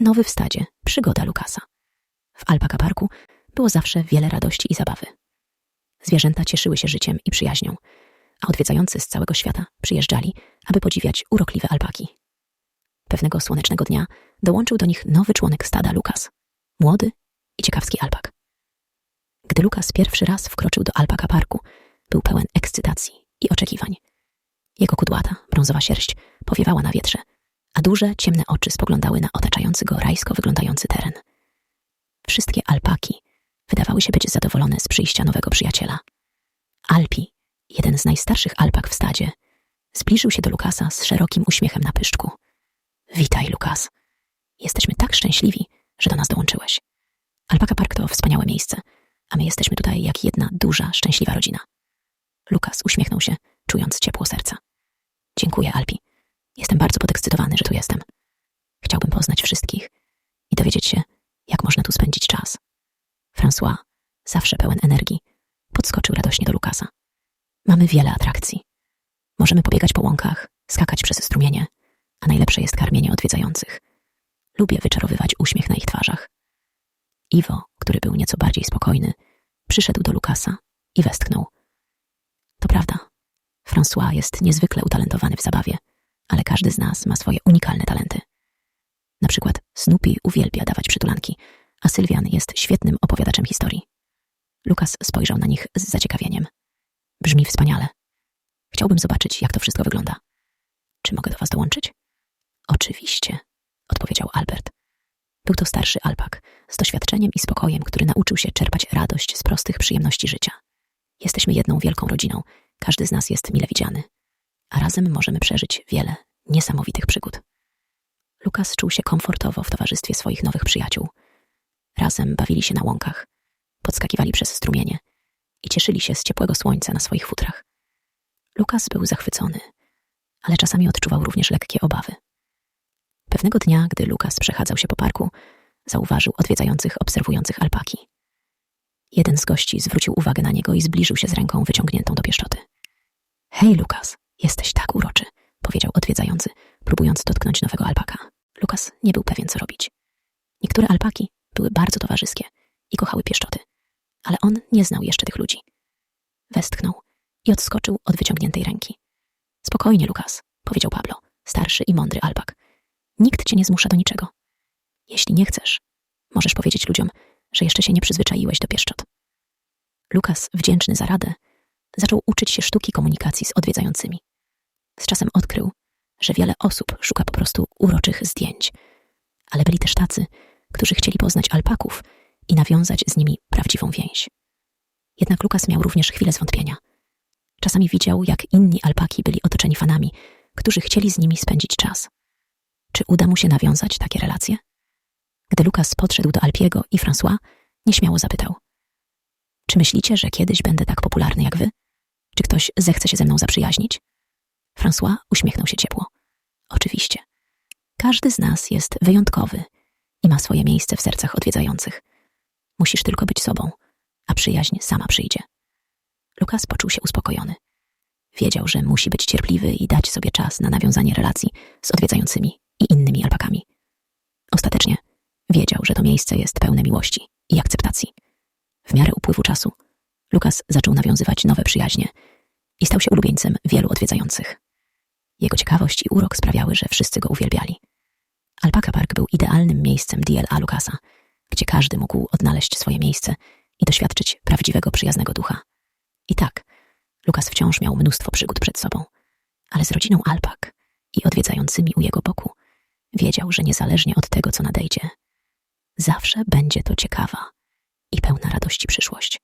Nowy w stadzie, przygoda Lukasa. W Alpaka Parku było zawsze wiele radości i zabawy. Zwierzęta cieszyły się życiem i przyjaźnią, a odwiedzający z całego świata przyjeżdżali, aby podziwiać urokliwe alpaki. Pewnego słonecznego dnia dołączył do nich nowy członek stada Lukas, młody i ciekawski alpak. Gdy Lukas pierwszy raz wkroczył do Alpaka Parku, był pełen ekscytacji i oczekiwań. Jego kudłata, brązowa sierść powiewała na wietrze, a duże, ciemne oczy spoglądały na otaczający go rajsko wyglądający teren. Wszystkie alpaki wydawały się być zadowolone z przyjścia nowego przyjaciela. Alpi, jeden z najstarszych alpak w stadzie, zbliżył się do Lukasa z szerokim uśmiechem na pyszczku. Witaj, Lukas. Jesteśmy tak szczęśliwi, że do nas dołączyłeś. Alpaka Park to wspaniałe miejsce, a my jesteśmy tutaj jak jedna duża, szczęśliwa rodzina. Lukas uśmiechnął się, czując ciepło serca. Dziękuję, Alpi. Jestem bardzo podekscytowany, że tu jestem. Chciałbym poznać wszystkich i dowiedzieć się, jak można tu spędzić czas. François, zawsze pełen energii, podskoczył radośnie do Lukasa. Mamy wiele atrakcji. Możemy pobiegać po łąkach, skakać przez strumienie, a najlepsze jest karmienie odwiedzających. Lubię wyczarowywać uśmiech na ich twarzach. Iwo, który był nieco bardziej spokojny, przyszedł do Lukasa i westchnął. To prawda, François jest niezwykle utalentowany w zabawie, ale każdy z nas ma swoje unikalne talenty. Na przykład Snoopy uwielbia dawać przytulanki, a Sylwian jest świetnym opowiadaczem historii. Lukas spojrzał na nich z zaciekawieniem. Brzmi wspaniale. Chciałbym zobaczyć, jak to wszystko wygląda. Czy mogę do was dołączyć? Oczywiście, odpowiedział Albert. Był to starszy alpak, z doświadczeniem i spokojem, który nauczył się czerpać radość z prostych przyjemności życia. Jesteśmy jedną wielką rodziną, każdy z nas jest mile widziany, a razem możemy przeżyć wiele niesamowitych przygód. Lukas czuł się komfortowo w towarzystwie swoich nowych przyjaciół. Razem bawili się na łąkach, podskakiwali przez strumienie i cieszyli się z ciepłego słońca na swoich futrach. Lukas był zachwycony, ale czasami odczuwał również lekkie obawy. Pewnego dnia, gdy Lukas przechadzał się po parku, zauważył odwiedzających, obserwujących alpaki. Jeden z gości zwrócił uwagę na niego i zbliżył się z ręką wyciągniętą do pieszczoty. Hej, Lukas, jesteś tak uroczy, powiedział odwiedzający, próbując dotknąć nowego alpaka. Lukas nie był pewien, co robić. Niektóre alpaki były bardzo towarzyskie i kochały pieszczoty, ale on nie znał jeszcze tych ludzi. Westchnął i odskoczył od wyciągniętej ręki. Spokojnie, Lukas, powiedział Pablo, starszy i mądry alpak. Nikt cię nie zmusza do niczego. Jeśli nie chcesz, możesz powiedzieć ludziom, że jeszcze się nie przyzwyczaiłeś do pieszczot. Lukas, wdzięczny za radę, zaczął uczyć się sztuki komunikacji z odwiedzającymi. Z czasem odkrył, że wiele osób szuka po prostu uroczych zdjęć, ale byli też tacy, którzy chcieli poznać alpaków i nawiązać z nimi prawdziwą więź. Jednak Lukas miał również chwilę zwątpienia. Czasami widział, jak inni alpaki byli otoczeni fanami, którzy chcieli z nimi spędzić czas. Czy uda mu się nawiązać takie relacje? Gdy Lukas podszedł do Alpiego i François, nieśmiało zapytał: Czy myślicie, że kiedyś będę tak popularny jak wy? Czy ktoś zechce się ze mną zaprzyjaźnić? François uśmiechnął się ciepło. Oczywiście. Każdy z nas jest wyjątkowy i ma swoje miejsce w sercach odwiedzających. Musisz tylko być sobą, a przyjaźń sama przyjdzie. Lukas poczuł się uspokojony. Wiedział, że musi być cierpliwy i dać sobie czas na nawiązanie relacji z odwiedzającymi i innymi alpakami. Ostatecznie wiedział, że to miejsce jest pełne miłości i akceptacji. W miarę upływu czasu Lukas zaczął nawiązywać nowe przyjaźnie i stał się ulubieńcem wielu odwiedzających. Jego ciekawość i urok sprawiały, że wszyscy go uwielbiali. Alpaka Park był idealnym miejscem DLA Lukasa, gdzie każdy mógł odnaleźć swoje miejsce i doświadczyć prawdziwego przyjaznego ducha. I tak, Lukas wciąż miał mnóstwo przygód przed sobą, ale z rodziną alpak i odwiedzającymi u jego boku wiedział, że niezależnie od tego, co nadejdzie, zawsze będzie to ciekawa i pełna radości przyszłość.